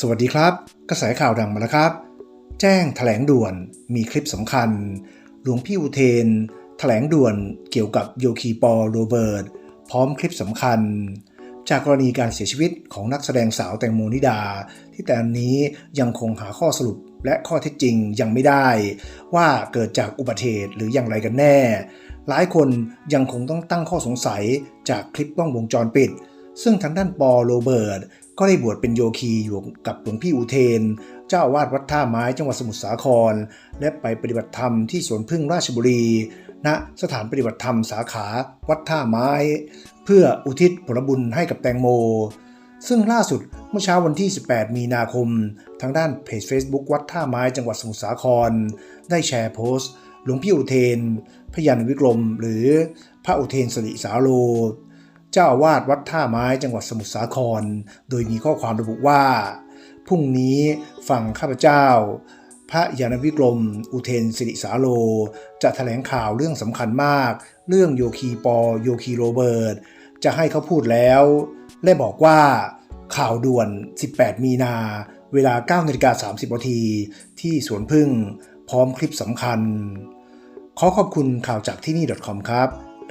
สวัสดีครับ กระแสข่าวดังมาแล้วครับ แจ้งแถลงด่วนมีคลิปสำคัญ หลวงพี่อุเทนแถลงด่วนเกี่ยวกับโยคีปอโรเบิร์ตพร้อมคลิปสำคัญ จากกรณีการเสียชีวิตของนักแสดงสาวแตงโมนิดา ที่แต่นี้ยังคงหาข้อสรุปและข้อเท็จจริงยังไม่ได้ ว่าเกิดจากอุบัติเหตุหรืออย่างไรกันแน่ หลายคนยังคงต้องตั้งข้อสงสัยจากคลิปกล้องวงจรปิด ซึ่งทางด้านปอโรเบิร์ต ก็ได้บวชเป็นโยคีอยู่กับหลวงพี่อุเทน เจ้าอาวาสวัดท่าไม้จังหวัดสมุทรสาคร และไปปฏิบัติธรรมที่สวนพึ่งราชบุรี ณ สถานปฏิบัติธรรมสาขาวัดท่าไม้ เพื่ออุทิศผลบุญให้กับแตงโม ซึ่งล่าสุดเมื่อเช้าวันที่ 18 มีนาคม ทางด้านเพจ Facebook วัดท่าไม้จังหวัดสมุทรสาคร ได้แชร์โพสต์ หลวงพี่อุเทน พยันวิกรม หรือพระอุเทนสริสาโล เจ้าวาสวัดท่าไม้จังหวัดสมุทรสาคร โดยมีข้อความระบุว่า พรุ่งนี้ฝั่งข้าพเจ้า พระยานวิกรม อุเทนสิริสาโล จะแถลงข่าวเรื่องสำคัญมาก เรื่องโยคีปอ โยคีโรเบิร์ต จะให้เขาพูดแล้ว และบอกว่าข่าวด่วน 18 มีนา เวลา9นาฬิกา30นาทีที่สวนพึ่ง พร้อมคลิปสำคัญ ขอขอบคุณข่าวจากที่นี่ .com ครับ